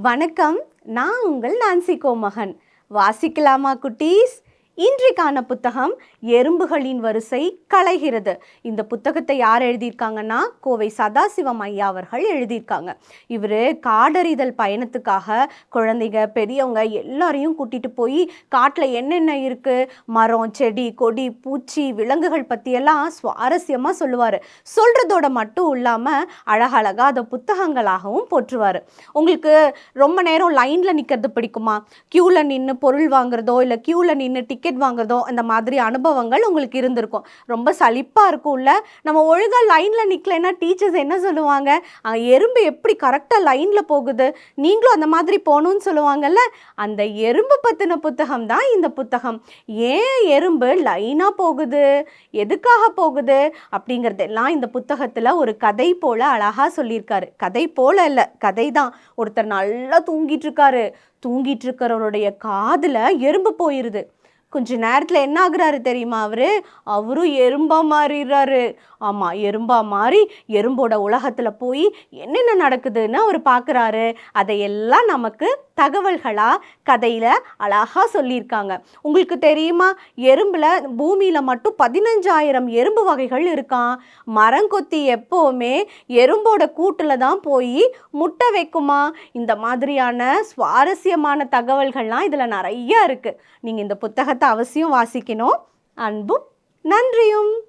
வணக்கம். நான் உங்கள் நான்சி கோமகன். வாசிக்கலாமா குட்டீஸ்? இன்றைக்கான புத்தகம் எறும்புகளின் வரிசை களைகிறது இந்த புத்தகத்தை யார் எழுதியிருக்காங்கன்னா கோவை சதாசிவம் ஐயா அவர்கள் எழுதியிருக்காங்க. இவர் காடறிதல் பயணத்துக்காக குழந்தைங்க பெரியவங்க எல்லாரையும் கூட்டிகிட்டு போய் காட்டில் என்னென்ன இருக்குது மரம் செடி கொடி பூச்சி விலங்குகள் பற்றியெல்லாம் சுவாரஸ்யமாக சொல்லுவார். சொல்கிறதோட மட்டும் இல்லாமல் அழகழகாக அதை புத்தகங்களாகவும் போற்றுவார். உங்களுக்கு ரொம்ப நேரம் லைனில் நிற்கிறது பிடிக்குமா? க்யூவில் நின்று பொருள் வாங்குறதோ இல்லை க்யூவில் நின்று டிக்கெட் டிக்கெட் வாங்குறதோ அந்த மாதிரி அனுபவங்கள் உங்களுக்கு இருந்திருக்கும். ரொம்ப சலிப்பாக இருக்கும்ல. நம்ம ஒழுங்காக லைனில் நிற்கலைன்னா டீச்சர்ஸ் என்ன சொல்லுவாங்க? எறும்பு எப்படி கரெக்டாக லைனில் போகுது? நீங்களும் அந்த மாதிரி போகணும்னு சொல்லுவாங்கல்ல? அந்த எறும்பு பற்றின புத்தகம் தான் இந்த புத்தகம். ஏன் எறும்பு லைனாக போகுது? எதுக்காக போகுது? அப்படிங்கிறதெல்லாம் இந்த புத்தகத்தில் ஒரு கதை போல அழகாக சொல்லியிருக்காரு. கதை போல் இல்லை கதை தான். ஒருத்தர் நல்லா தூங்கிட்டு இருக்காரு. தூங்கிட்டு இருக்கிறவருடைய காதில் எறும்பு போயிருது. கொஞ்ச நேரத்தில் என்ன ஆகுறாரு தெரியுமா அவரு? அவரும் எறும்பா மாறிடுறாரு ஆமாம் எறும்பா மாறி எறும்போட உலகத்தில் போய் என்னென்ன நடக்குதுன்னு அவர் பார்க்குறாரு அதையெல்லாம் நமக்கு தகவல்களாக கதையில் அழகாக சொல்லியிருக்காங்க. உங்களுக்கு தெரியுமா? எறும்பில் பூமியில் மட்டும் பதினஞ்சாயிரம் எறும்பு வகைகள் இருக்கான் மரங்கொத்தி எப்போவுமே எறும்போட கூட்டில் தான் போய் முட்டை வைக்குமா? இந்த மாதிரியான சுவாரஸ்யமான தகவல்கள்லாம் இதில் நிறையா இருக்குது நீங்கள் இந்த புத்தகத்தை அவசியம் வாசிக்கணும். அன்பும் நன்றியும்.